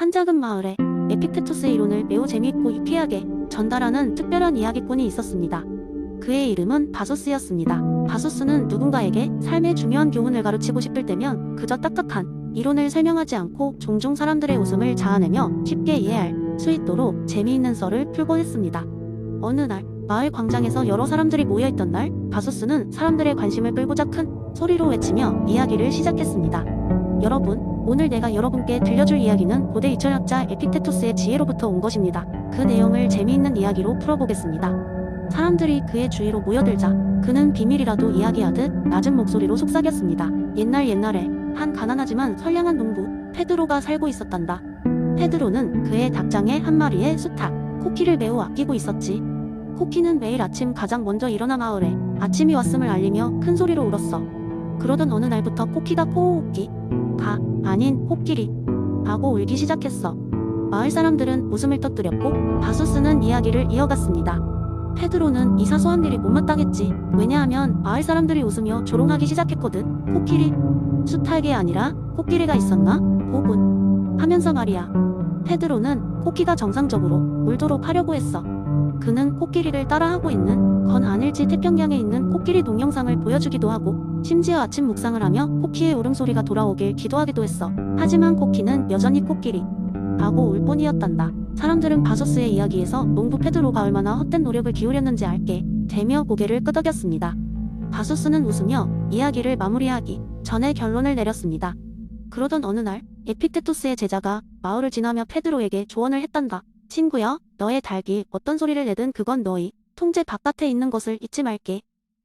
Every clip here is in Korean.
한 작은 마을에 에픽테토스의 이론을 매우 재미있고 유쾌하게 전달하는 특별한 이야기꾼이 있었습니다. 그의 이름은 바소스였습니다. 바소스는 누군가에게 삶의 중요한 교훈을 가르치고 싶을 때면 그저 딱딱한 이론을 설명하지 않고 종종 사람들의 웃음을 자아내며 쉽게 이해할 수 있도록 재미있는 썰을 풀곤 했습니다. 어느 날 마을 광장에서 여러 사람들이 모여있던 날 바소스는 사람들의 관심을 끌고자 큰 소리로 외치며 이야기를 시작했습니다. 여러분, 오늘 내가 여러분께 들려줄 이야기는 고대 이철학자 에픽테토스의 지혜로부터 온 것입니다. 그 내용을 재미있는 이야기로 풀어보겠습니다. 사람들이 그의 주위로 모여들자 그는 비밀이라도 이야기하듯 낮은 목소리로 속삭였습니다. 옛날 옛날에 한 가난하지만 선량한 농부 페드로가 살고 있었단다. 페드로는 그의 닭장에 한 마리의 수탉 코키를 매우 아끼고 있었지. 코키는 매일 아침 가장 먼저 일어나 마을에 아침이 왔음을 알리며 큰 소리로 울었어. 그러던 어느 날부터 코키가 코오키 가 아닌 코끼리 하고 울기 시작했어. 마을 사람들은 웃음을 터뜨렸고 바소스는 이야기를 이어갔습니다. 페드로는 이 사소한 일이 못마땅했지. 왜냐하면 마을 사람들이 웃으며 조롱하기 시작했거든. 코끼리 수탉이 아니라 코끼리가 있었나? 혹은 하면서 말이야. 페드로는 코키가 정상적으로 울도록 하려고 했어. 그는 코끼리를 따라하고 있는 건 아닐지 태평양에 있는 코끼리 동영상을 보여주기도 하고 심지어 아침 묵상을 하며 코키의 울음소리가 돌아오길 기도하기도 했어. 하지만 코키는 여전히 코끼리 라고 울 뿐이었단다. 사람들은 바소스의 이야기에서 농부 페드로가 얼마나 헛된 노력을 기울였는지 알게 되며 고개를 끄덕였습니다. 바소스는 웃으며 이야기를 마무리하기 전에 결론을 내렸습니다. 그러던 어느 날 에픽테토스의 제자가 마을을 지나며 페드로에게 조언을 했단다. 친구야, 너의 닭이 어떤 소리를 내든 그건 너희 통제 바깥에 있는 것을 잊지 말게.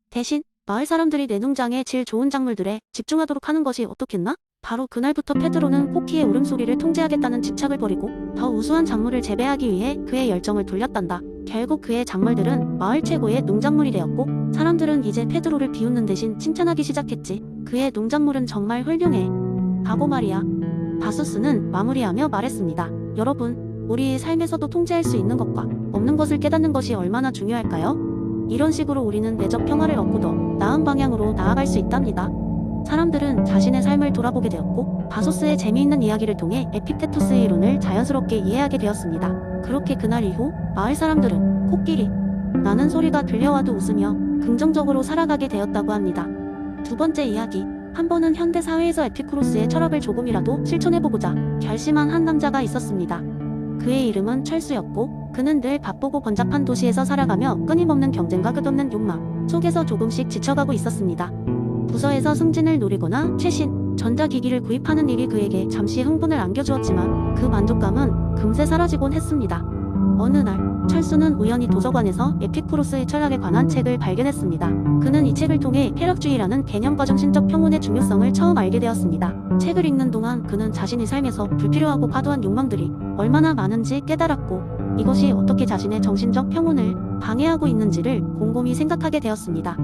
대신 마을 사람들이 내 농장의 질 좋은 작물들에 집중하도록 하는 것이 어떻겠나? 바로 그날부터 페드로는 코키의 울음소리를 통제하겠다는 집착을 버리고 더 우수한 작물을 재배하기 위해 그의 열정을 돌렸단다. 결국 그의 작물들은 마을 최고의 농작물이 되었고 사람들은 이제 페드로를 비웃는 대신 칭찬하기 시작했지. 그의 농작물은 정말 훌륭해. 하고 말이야. 바수스는 마무리하며 말했습니다. 여러분, 우리의 삶에서도 통제할 수 있는 것과 없는 것을 깨닫는 것이 얼마나 중요할까요? 이런 식으로 우리는 내적 평화를 얻고 더 나은 방향으로 나아갈 수 있답니다. 사람들은 자신의 삶을 돌아보게 되었고 바소스의 재미있는 이야기를 통해 에픽테토스의 이론을 자연스럽게 이해하게 되었습니다. 그렇게 그날 이후 마을 사람들은 코끼리 나는 소리가 들려와도 웃으며 긍정적으로 살아가게 되었다고 합니다. 두 번째 이야기 한 번은 현대 사회에서 에피쿠로스의 철학을 조금이라도 실천해보고자 결심한 한 남자가 있었습니다. 그의 이름은 철수였고 그는 늘 바쁘고 번잡한 도시에서 살아가며 끊임없는 경쟁과 끝없는 욕망 속에서 조금씩 지쳐가고 있었습니다. 부서에서 승진을 노리거나 최신 전자기기를 구입하는 일이 그에게 잠시 흥분을 안겨주었지만 그 만족감은 금세 사라지곤 했습니다. 어느 날 철수는 우연히 도서관에서 에피쿠로스의 철학에 관한 책을 발견했습니다. 그는 이 책을 통해 쾌락주의라는 개념과 정신적 평온의 중요성을 처음 알게 되었습니다. 책을 읽는 동안 그는 자신의 삶에서 불필요하고 과도한 욕망들이 얼마나 많은지 깨달았고 이것이 어떻게 자신의 정신적 평온을 방해하고 있는지를 곰곰이 생각하게 되었습니다.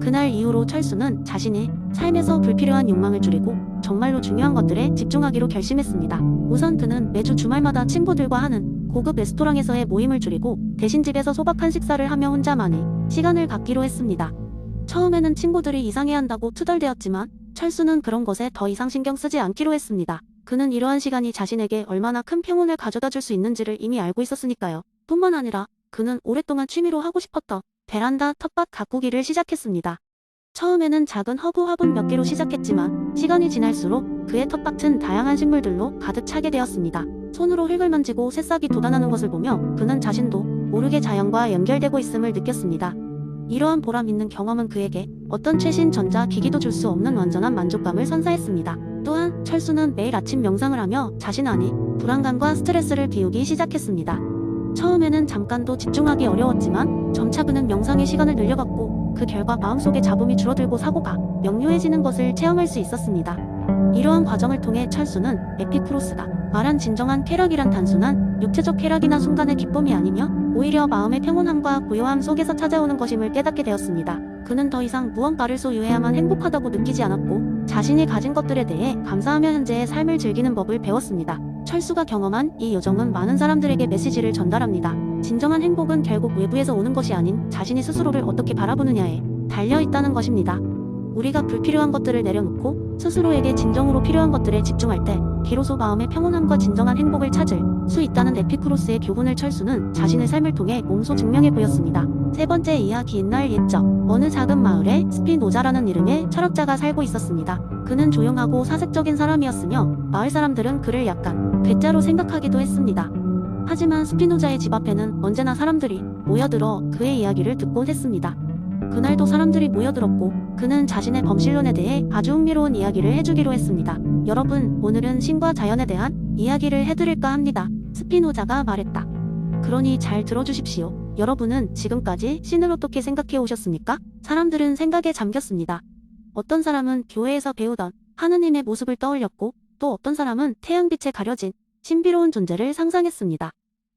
그날 이후로 철수는 자신의 삶에서 불필요한 욕망을 줄이고 정말로 중요한 것들에 집중하기로 결심했습니다. 우선 그는 매주 주말마다 친구들과 하는 고급 레스토랑에서의 모임을 줄이고 대신 집에서 소박한 식사를 하며 혼자만의 시간을 갖기로 했습니다. 처음에는 친구들이 이상해한다고 투덜대었지만 철수는 그런 것에 더 이상 신경 쓰지 않기로 했습니다. 그는 이러한 시간이 자신에게 얼마나 큰 평온을 가져다 줄 수 있는지를 이미 알고 있었으니까요. 뿐만 아니라 그는 오랫동안 취미로 하고 싶었던 베란다 텃밭 가꾸기를 시작했습니다. 처음에는 작은 허브 화분 몇 개로 시작했지만 시간이 지날수록 그의 텃밭은 다양한 식물들로 가득 차게 되었습니다. 손으로 흙을 만지고 새싹이 돋아나는 것을 보며 그는 자신도 모르게 자연과 연결되고 있음을 느꼈습니다. 이러한 보람 있는 경험은 그에게 어떤 최신 전자 기기도 줄 수 없는 완전한 만족감을 선사했습니다. 또한 철수는 매일 아침 명상을 하며 자신 안의 불안감과 스트레스를 비우기 시작했습니다. 처음에는 잠깐도 집중하기 어려웠지만 점차 그는 명상의 시간을 늘려갔고 그 결과 마음속의 잡음이 줄어들고 사고가 명료해지는 것을 체험할 수 있었습니다. 이러한 과정을 통해 철수는 에피쿠로스가 말한 진정한 쾌락이란 단순한 육체적 쾌락이나 순간의 기쁨이 아니며 오히려 마음의 평온함과 고요함 속에서 찾아오는 것임을 깨닫게 되었습니다. 그는 더 이상 무언가를 소유해야만 행복하다고 느끼지 않았고 자신이 가진 것들에 대해 감사하며 현재의 삶을 즐기는 법을 배웠습니다. 철수가 경험한 이 요정은 많은 사람들에게 메시지를 전달합니다. 진정한 행복은 결국 외부에서 오는 것이 아닌 자신이 스스로를 어떻게 바라보느냐에 달려 있다는 것입니다. 우리가 불필요한 것들을 내려놓고 스스로에게 진정으로 필요한 것들에 집중할 때 비로소 마음의 평온함과 진정한 행복을 찾을 수 있다는 에피쿠로스의 교훈을 철수는 자신의 삶을 통해 몸소 증명해 보였습니다. 세 번째 이야기 옛날 옛적 어느 작은 마을에 스피노자라는 이름의 철학자가 살고 있었습니다. 그는 조용하고 사색적인 사람이었으며 마을 사람들은 그를 약간 괴짜로 생각하기도 했습니다. 하지만 스피노자의 집 앞에는 언제나 사람들이 모여들어 그의 이야기를 듣곤 했습니다. 그날도 사람들이 모여들었고 그는 자신의 범실론에 대해 아주 흥미로운 이야기를 해주기로 했습니다. 여러분, 오늘은 신과 자연에 대한 이야기를 해드릴까 합니다. 스피노자가 말했다. 그러니 잘 들어주십시오. 여러분은 지금까지 신을 어떻게 생각해 오셨습니까? 사람들은 생각에 잠겼습니다. 어떤 사람은 교회에서 배우던 하느님의 모습을 떠올렸고 또 어떤 사람은 태양빛에 가려진 신비로운 존재를 상상했습니다.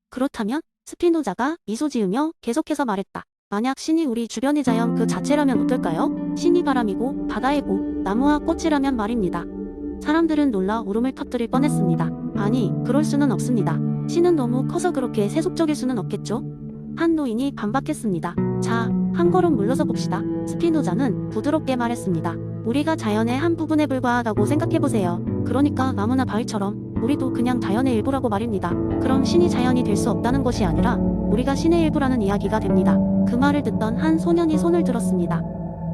그렇다면 스피노자가 미소 지으며 계속해서 말했다. 만약 신이 우리 주변의 자연 그 자체라면 어떨까요? 신이 바람이고 바다이고 나무와 꽃이라면 말입니다. 사람들은 놀라 울음을 터뜨릴 뻔했습니다. 아니, 그럴 수는 없습니다. 신은 너무 커서 그렇게 세속적일 수는 없겠죠? 한 노인이 반박했습니다. 자, 한 걸음 물러서 봅시다. 스피노자는 부드럽게 말했습니다. 우리가 자연의 한 부분에 불과하다고 생각해보세요. 그러니까 나무나 바위처럼 우리도 그냥 자연의 일부라고 말입니다. 그럼 신이 자연이 될 수 없다는 것이 아니라 우리가 신의 일부라는 이야기가 됩니다. 그 말을 듣던 한 소년이 손을 들었습니다.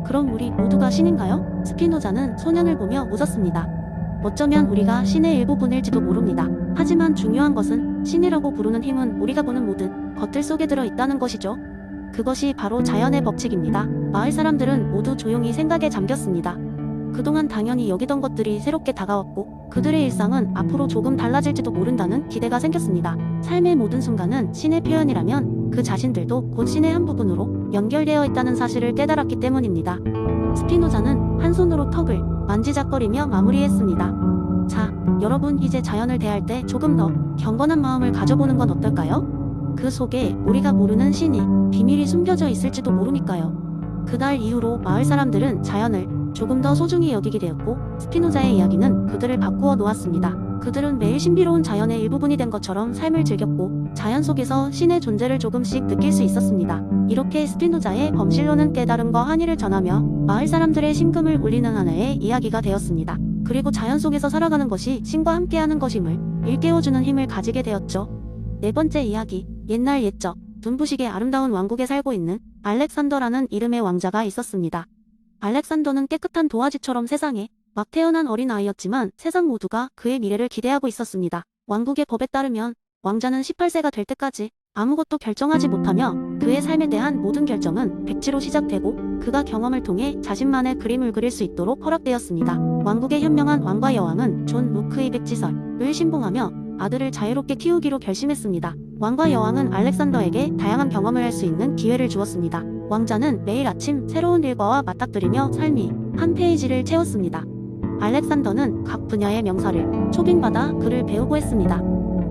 그럼 우리 모두가 신인가요? 스피노자는 소년을 보며 웃었습니다. 어쩌면 우리가 신의 일부분일지도 모릅니다. 하지만 중요한 것은 신이라고 부르는 힘은 우리가 보는 모든 것들 속에 들어 있다는 것이죠. 그것이 바로 자연의 법칙입니다. 마을 사람들은 모두 조용히 생각에 잠겼습니다. 그동안 당연히 여기던 것들이 새롭게 다가왔고 그들의 일상은 앞으로 조금 달라질지도 모른다는 기대가 생겼습니다. 삶의 모든 순간은 신의 표현이라면 그 자신들도 곧 신의 한 부분으로 연결되어 있다는 사실을 깨달았기 때문입니다. 스피노자는 한 손으로 턱을 만지작거리며 마무리했습니다. 자, 여러분 이제 자연을 대할 때 조금 더 경건한 마음을 가져보는 건 어떨까요? 그 속에 우리가 모르는 신이 비밀이 숨겨져 있을지도 모르니까요. 그날 이후로 마을 사람들은 자연을 조금 더 소중히 여기게 되었고 스피노자의 이야기는 그들을 바꾸어 놓았습니다. 그들은 매일 신비로운 자연의 일부분이 된 것처럼 삶을 즐겼고 자연 속에서 신의 존재를 조금씩 느낄 수 있었습니다. 이렇게 스피노자의 범실론은 깨달음과 환희를 전하며 마을 사람들의 심금을 울리는 하나의 이야기가 되었습니다. 그리고 자연 속에서 살아가는 것이 신과 함께하는 것임을 일깨워주는 힘을 가지게 되었죠. 네 번째 이야기 옛날 옛적 눈부시게 아름다운 왕국에 살고 있는 알렉산더라는 이름의 왕자가 있었습니다. 알렉산더는 깨끗한 도화지처럼 세상에 막 태어난 어린아이였지만 세상 모두가 그의 미래를 기대하고 있었습니다. 왕국의 법에 따르면 왕자는 18세가 될 때까지 아무것도 결정하지 못하며 그의 삶에 대한 모든 결정은 백지로 시작되고 그가 경험을 통해 자신만의 그림을 그릴 수 있도록 허락되었습니다. 왕국의 현명한 왕과 여왕은 존 루크의 백지설을 신봉하며 아들을 자유롭게 키우기로 결심했습니다. 왕과 여왕은 알렉산더에게 다양한 경험을 할 수 있는 기회를 주었습니다. 왕자는 매일 아침 새로운 일과와 맞닥뜨리며 삶이 한 페이지를 채웠습니다. 알렉산더는 각 분야의 명사를 초빙받아 그를 배우고 했습니다.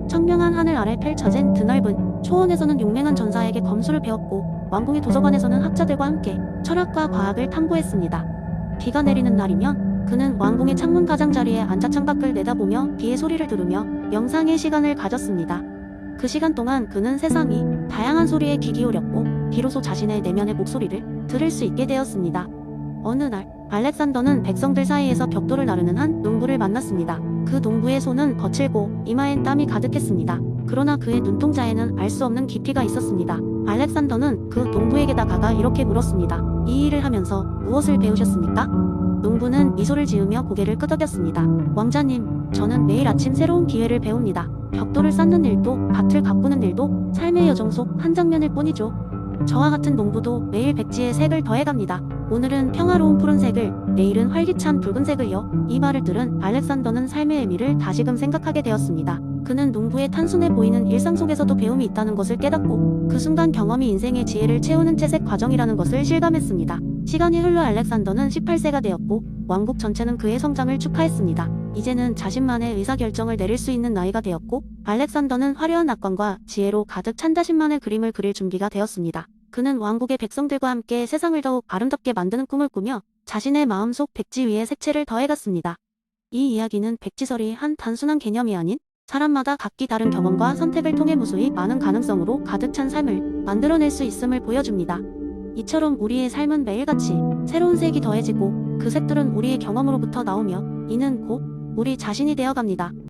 청명한 하늘 아래 펼쳐진 드넓은 초원에서는 용맹한 전사에게 검수를 배웠고 왕궁의 도서관에서는 학자들과 함께 철학과 과학을 탐구했습니다. 비가 내리는 날이면 그는 왕궁의 창문 가장자리에 앉아 창밖을 내다보며 비의 소리를 들으며 명상의 시간을 가졌습니다. 그 시간 동안 그는 세상이 다양한 소리에 귀 기울였고 비로소 자신의 내면의 목소리를 들을 수 있게 되었습니다. 어느 날 알렉산더는 백성들 사이에서 벽돌을 나르는 한 농부를 만났습니다. 그 농부의 손은 거칠고 이마엔 땀이 가득했습니다. 그러나 그의 눈동자에는 알 수 없는 깊이가 있었습니다. 알렉산더는 그 농부에게 다가가 이렇게 물었습니다. 이 일을 하면서 무엇을 배우셨습니까? 농부는 미소를 지으며 고개를 끄덕였습니다. 왕자님, 저는 매일 아침 새로운 기회를 배웁니다. 벽돌을 쌓는 일도 밭을 가꾸는 일도 삶의 여정 속 한 장면일 뿐이죠. 저와 같은 농부도 매일 백지에 색을 더해갑니다. 오늘은 평화로운 푸른색을, 내일은 활기찬 붉은색을요. 이 말을 들은 알렉산더는 삶의 의미를 다시금 생각하게 되었습니다. 그는 농부의 단순해 보이는 일상 속에서도 배움이 있다는 것을 깨닫고 그 순간 경험이 인생의 지혜를 채우는 채색 과정이라는 것을 실감했습니다. 시간이 흘러 알렉산더는 18세가 되었고 왕국 전체는 그의 성장을 축하했습니다. 이제는 자신만의 의사결정을 내릴 수 있는 나이가 되었고 알렉산더는 화려한 악관과 지혜로 가득 찬 자신만의 그림을 그릴 준비가 되었습니다. 그는 왕국의 백성들과 함께 세상을 더욱 아름답게 만드는 꿈을 꾸며 자신의 마음속 백지 위에 색채를 더해갔습니다. 이 이야기는 백지설이 한 단순한 개념이 아닌 사람마다 각기 다른 경험과 선택을 통해 무수히 많은 가능성으로 가득 찬 삶을 만들어낼 수 있음을 보여줍니다. 이처럼 우리의 삶은 매일같이 새로운 색이 더해지고 그 색들은 우리의 경험으로부터 나오며 이는 곧 우리 자신이 되어갑니다.